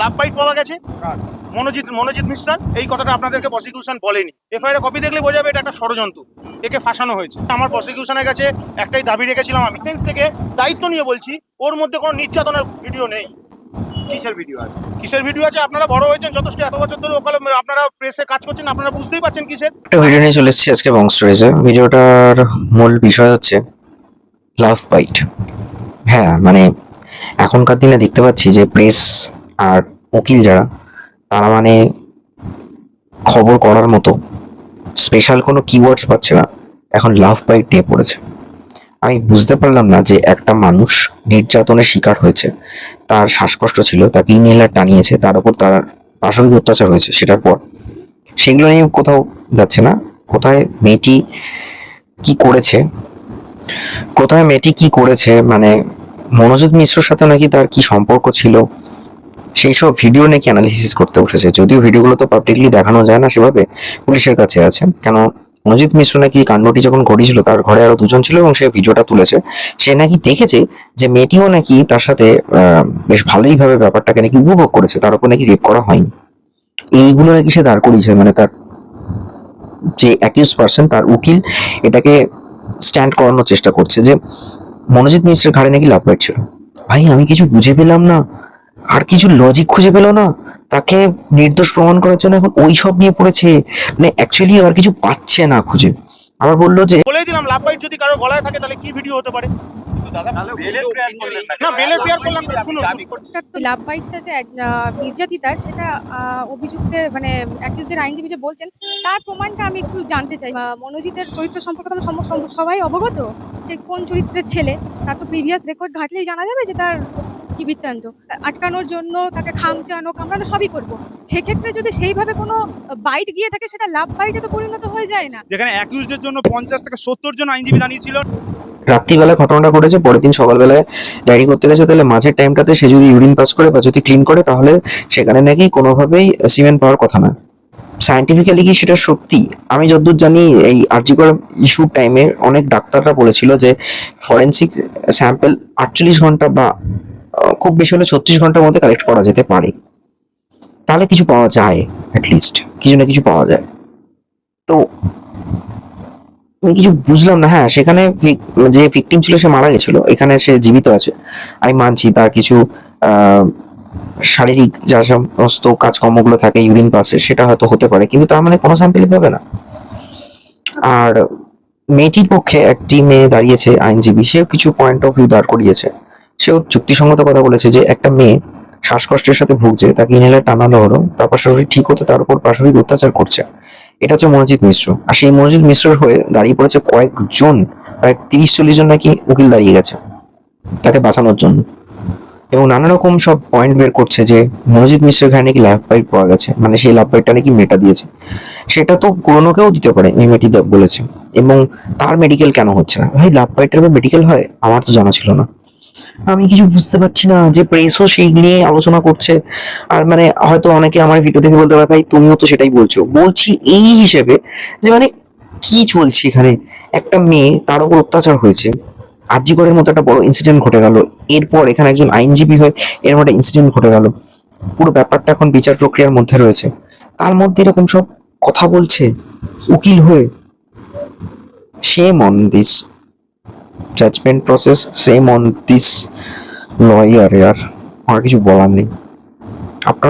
Love bite পাওয়া গেছে? মনোজিৎ মনোজিৎ মিশ্রান এই কথাটা আপনাদেরকে প্রসিকিউশন বলেনি। এফআইআর কপি দেখলে বোঝা যাবে এটা একটা ষড়যন্ত্র। একে ফাঁসানো হয়েছে। আমার প্রসিকিউশনের কাছে একটাই দাবি রেখেছিলাম আমি। Defense থেকে দায়িত্ব নিয়ে বলছি ওর মধ্যে কোনো নির্যাতনের ভিডিও নেই। কিসের ভিডিও আছে? কিসের ভিডিও আছে? আপনারা বড় হয়েছেন যথেষ্ট। এত বছর ধরে ওখানে আপনারা প্রেসে কাজ করছেন আপনারা বুঝতেই পারছেন কিসের। একটা ভিডিও নিয়ে চলে এসেছি আজকে বং স্টোরিজে ভিডিওটার মূল বিষয় হচ্ছে লাভ বাইট। হ্যাঁ মানে এখনকার দিনে দেখতে পাচ্ছি যে প্রেস আর উকিল যারা, তারা মানে খবর করার মতো স্পেশাল কোনো কিওয়ার্ডস পাচ্ছে না। এখন লাভ বাইট নিয়ে পড়েছে। আমি বুঝতে পারলাম না যে একটা মানুষ নির্যাতনের শিকার হয়েছে। তার শ্বাসকষ্ট ছিল তাকে ইনহেলার টানিয়েছে, তার উপর তার পাশবিক অত্যাচার হয়েছে, সেটার পর। সেগুলো নিয়ে কোথাও যাচ্ছে না। কোথায় মেয়েটি কি করেছে? কোথায় মেয়েটি কি করেছে? মানে মনোজিৎ মিশ্রর সাথে নাকি তার কি সম্পর্ক ছিল? সেই সব ভিডিও নাকি অ্যানালিসিস করতে বসেছে? যদিও ভিডিওগুলো তো পাবলিকলি দেখানো যায় না সেভাবে পুলিশের কাছে আছে। কেন মনোজিৎ মিশ্র নাকি কাণ্ডটি যখন ঘটেছিল তার ঘরে আরও দুজন ছিল এবং সে ভিডিওটা তুলেছে, সে নাকি দেখেছে যে মেয়েটিও নাকি তার সাথে বেশ ভালোই ভাবে ব্যাপারটাকে নাকি উপভোগ করেছে, তার উপর নাকি রেপ করা হয়নি। এইগুলো নাকি সে দাঁড় করিয়েছে মানে তার যে অ্যাকিউজ পার্সন তার উকিল এটাকে স্ট্যান্ড করানোর চেষ্টা করছে যে মনোজিৎ মিশ্রের ঘাড়ে নাকি লাভ ছিল। ভাই, আমি কিছু বুঝে পেলাম না। আর কিছু লজিক খুঁজে পেল না। তাকে নির্দোষ প্রমাণ করার জন্য এখন ওই সব নিয়ে পড়েছে। মানে অ্যাকচুয়ালি আর কিছু পাচ্ছে না খুঁজে। আবার বলল যে বলেই দিলাম লাভ বাইট যদি কারও গলায় থাকে তাহলে কি ভিডিও হতে পারে? লাভ বাইকটা যে এক- আহ, নির্যাতিতার সেটা আহ, অভিযুক্তের মানে অ্যাকিউজের আইনজীবী যে বলছেন তার প্রমাণটা আমি একটু জানতে চাই। মনোজিতের চরিত্র সম্পর্কে আমরা সবাই অবগত সে কোন চরিত্রের ছেলে তার তো প্রিভিয়াস রেকর্ড ঘাটলেই জানা যাবে যে তার কি বৃত্তান্ত আটকানোর জন্য তাকে খামচানো কামড়ানো সবই করব। সেক্ষেত্রে যদি সেইভাবে কোনো বাইট গিয়ে থাকে সেটা লাভ বাইটে তো পরিণত হয়ে যায় না। যেখানে অ্যাকিউজদের জন্য পঞ্চাশ থেকে সত্তর জন আইনজীবী দাঁড়িয়েছিল। রাত্রিবেলা ঘটনাটা ঘটেছে পরের দিন সকালবেলায় ডায়েরি করতে গেছে তাহলে মাঝের টাইমটাতে সে যদি ইউরিন পাস করে বা যদি ক্লিন করে তাহলে সেখানে নাকি কোনোভাবেই সিমেন্ট পাওয়ার কথা না। সায়েন্টিফিক্যালি কি সেটা সত্যি? আমি যতদূর জানি এই আর্জিকর ইস্যুর টাইমে অনেক ডাক্তাররা বলেছিল যে ফরেন্সিক স্যাম্পেল আটচল্লিশ ঘণ্টা বা খুব বেশি হলে ছত্রিশ ঘণ্টার মধ্যে কালেক্ট করা যেতে পারে। তাহলে কিছু পাওয়া যায় অ্যাটলিস্ট কিছু না কিছু পাওয়া যায়। তো আমি কিছু বুঝলাম না। হ্যাঁ সেখানে যে ভিকটিম ছিল সে মারা গেছিল, এখানে সে জীবিত আছে। আমি মানছি তার কিছু শারীরিক যা সমস্ত কাজকর্মগুলো থাকে ইউরিন পাসে সেটা হয়তো হতে পারে, কিন্তু তার মানে কোনো স্যাম্পেলই পাবে না। আর মেয়েটির পক্ষে একটি মেয়ে দাঁড়িয়েছে, আইনজীবী, সেও কিছু পয়েন্ট অফ ভিউ দাঁড় করিয়েছে। সেও যুক্তিসঙ্গত কথা বলেছে যে একটা মেয়ে শ্বাসকষ্টের সাথে ভুগছে, তাকে ইনহেলার টানানো হলো তারপর শরীর ঠিক হতে তার উপর পাশবিক অত্যাচার করছে। এটা হচ্ছে মনোজিৎ মিশ্র। আর সেই মনোজিৎ মিশ্রের হয়ে দাঁড়িয়ে পড়েছে কয়েকজন, প্রায় তিরিশ চল্লিশ জন নাকি উকিল দাঁড়িয়ে গেছে তাকে বাঁচানোর জন্য। এবং নানা রকম সব পয়েন্ট বের করছে যে মনোজিৎ মিশ্রের ঘাড়ে নাকি ল্যাব পাইপ পাওয়া গেছে। মানে সেই ল্যাব পাইপটা নাকি মেটা দিয়েছে। সেটা তো পুরোনোকেও দিতে পারে, এই মেয়েটি বলেছে। এবং তার মেডিকেল কেন হচ্ছে না? ভাই ল্যাব পাইপটার মেডিকেল হয়? আমার তো জানা ছিল না। আমি কিছু বুঝতে পারছি না যে প্রেসও সেই নিয়ে আলোচনা করছে। আর মানে হয়তো অনেকে আমার ভিডিও দেখে বলতে পারে, ভাই, তুমিও তো সেটাই বলছো। বলছি এই হিসেবে যে মানে কি চলছে এখানে? একটা মেয়ে তার উপর অত্যাচার হয়েছে। আরজিকরের মতো একটা বড় ইনসিডেন্ট ঘটে গেল। এরপর এখানে একজন আইনজীবী হয়ে এর মধ্যে ইনসিডেন্ট ঘটে গেল। পুরো ব্যাপারটা এখন বিচার প্রক্রিয়ার মধ্যে রয়েছে। তার মধ্যে এরকম সব কথা বলছে, উকিল হয়ে। Same on this judgment process same on this lawyer yaar আর কিছু বলার নেই আপনারা